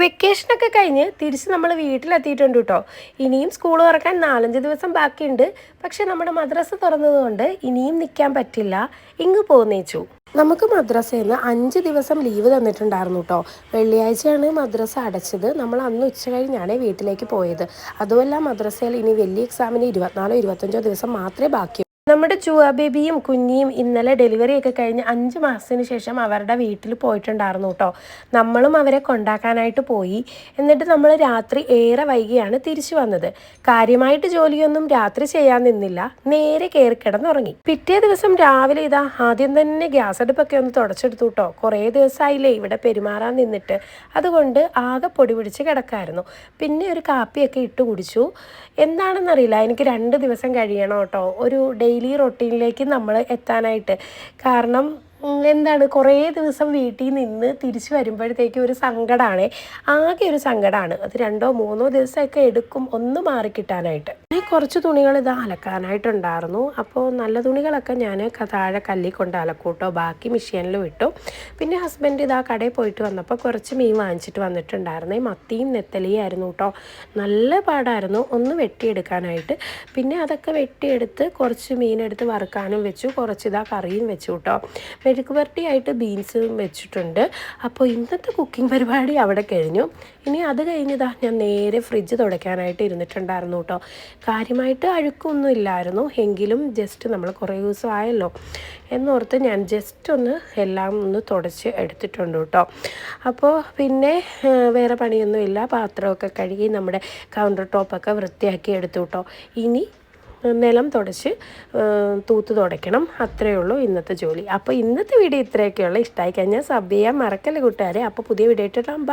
വെക്കേഷനൊക്കെ കഴിഞ്ഞ് തിരിച്ച് നമ്മൾ വീട്ടിലെത്തിയിട്ടുണ്ട് കേട്ടോ. ഇനിയും സ്കൂൾ തുറക്കാൻ നാലഞ്ച് ദിവസം ബാക്കിയുണ്ട്. പക്ഷെ നമ്മുടെ മദ്രസ തുറന്നതുകൊണ്ട് ഇനിയും നിൽക്കാൻ പറ്റില്ല. ഇങ്ങ് പോന്നേച്ചു. നമുക്ക് മദ്രസയിൽ നിന്ന് അഞ്ച് ദിവസം ലീവ് തന്നിട്ടുണ്ടായിരുന്നു കേട്ടോ. വെള്ളിയാഴ്ചയാണ് മദ്രസ അടച്ചത്. നമ്മൾ അന്ന് ഉച്ച കഴിഞ്ഞാണ് വീട്ടിലേക്ക് പോയത്. അതുമല്ല മദ്രസയിൽ ഇനി വലിയ എക്സാമിന് ഇരുപത്തിനാലോ ഇരുപത്തഞ്ചോ ദിവസം മാത്രമേ ബാക്കി നമ്മുടെ ചുവ ബേബിയും കുഞ്ഞിയും ഇന്നലെ ഡെലിവറി ഒക്കെ കഴിഞ്ഞ് അഞ്ച് മാസത്തിന് ശേഷം അവരുടെ വീട്ടിൽ പോയിട്ടുണ്ടായിരുന്നു കേട്ടോ. നമ്മളും അവരെ കൊണ്ടാക്കാനായിട്ട് പോയി. എന്നിട്ട് നമ്മൾ രാത്രി ഏറെ വൈകിയാണ് തിരിച്ചു വന്നത്. കാര്യമായിട്ട് ജോലിയൊന്നും രാത്രി ചെയ്യാൻ നിന്നില്ല. നേരെ കയറി കിടന്നുറങ്ങി. പിറ്റേ ദിവസം രാവിലെ ഇതാ ആദ്യം തന്നെ ഗ്യാസ് അടുപ്പൊക്കെ ഒന്ന് തുടച്ചെടുത്തു കേട്ടോ. കുറേ ദിവസമായില്ലേ ഇവിടെ പെരുമാറാൻ നിന്നിട്ട്. അതുകൊണ്ട് ആകെ പൊടി പിടിച്ച് കിടക്കായിരുന്നു. പിന്നെ ഒരു കാപ്പിയൊക്കെ ഇട്ട് കുടിച്ചു. എന്താണെന്നറിയില്ല. എനിക്ക് രണ്ട് ദിവസം കഴിയണം കേട്ടോ. ഒരു ഡെയിലി റൊട്ടീനിലേക്ക് നമ്മൾ എത്താനായിട്ട്. കാരണം എന്താണ് കുറേ ദിവസം വീട്ടിൽ നിന്ന് തിരിച്ചു വരുമ്പോഴത്തേക്ക് ഒരു സങ്കടമാണ് ആകെ ഒരു സങ്കടമാണ് അത് രണ്ടോ മൂന്നോ ദിവസമൊക്കെ എടുക്കും ഒന്ന് മാറിക്കിട്ടാനായിട്ട്. കുറച്ച് തുണികൾ ഇത് അലക്കാനായിട്ടുണ്ടായിരുന്നു. അപ്പോൾ നല്ല തുണികളൊക്കെ ഞാൻ താഴെ കല്ലിൽ കൊണ്ട് അലക്കൂട്ടോ ബാക്കി മെഷീനിൽ വിട്ടു. പിന്നെ ഹസ്ബൻഡ് ഇതാ കടയിൽ പോയിട്ട് വന്നപ്പോൾ കുറച്ച് മീൻ വാങ്ങിച്ചിട്ട് വന്നിട്ടുണ്ടായിരുന്നേ. മത്തിയും നെത്തലിയും ആയിരുന്നു കേട്ടോ. നല്ല പാടായിരുന്നു ഒന്ന് വെട്ടിയെടുക്കാനായിട്ട്. പിന്നെ അതൊക്കെ വെട്ടിയെടുത്ത് കുറച്ച് മീനെടുത്ത് വറുക്കാനും വെച്ചു. കുറച്ച് ഇതാ കറിയും വെച്ചു കേട്ടോ. മെഴുക്ക് പുരട്ടിയായിട്ട് ബീൻസും വെച്ചിട്ടുണ്ട്. അപ്പോൾ ഇന്നത്തെ കുക്കിംഗ് പരിപാടി അവിടെ കഴിഞ്ഞു. ഇനി അത് കഴിഞ്ഞതാ ഞാൻ നേരെ ഫ്രിഡ്ജ് തുടയ്ക്കാനായിട്ട് ഇരുന്നിട്ടുണ്ടായിരുന്നു കേട്ടോ. കാര്യമായിട്ട് അഴുക്കൊന്നും ഇല്ലായിരുന്നു എങ്കിലും ജസ്റ്റ് നമ്മൾ കുറേ ദിവസമായല്ലോ. എന്നോർത്ത് ഞാൻ ജസ്റ്റ് ഒന്ന് എല്ലാം ഒന്ന് തുടച്ച് എടുത്തിട്ടുണ്ട് കേട്ടോ. അപ്പോൾ പിന്നെ വേറെ പണിയൊന്നുമില്ല. പാത്രമൊക്കെ കഴുകി നമ്മുടെ കൗണ്ടർ ടോപ്പൊക്കെ വൃത്തിയാക്കി എടുത്തു കേട്ടോ. ഇനി നിലം തുടച്ച് തൂത്ത് തുടയ്ക്കണം. അത്രയേ ഉള്ളൂ ഇന്നത്തെ ജോലി. അപ്പോൾ ഇന്നത്തെ വീഡിയോ ഇത്രയൊക്കെയുള്ള. ഇഷ്ടമായി കഴിഞ്ഞാൽ സബ് ചെയ്യാൻ മറക്കല്ലേ കൂട്ടുകാരെ? അപ്പോൾ പുതിയ വീഡിയോ ഇട്ടിട്ടാകുമ്പോൾ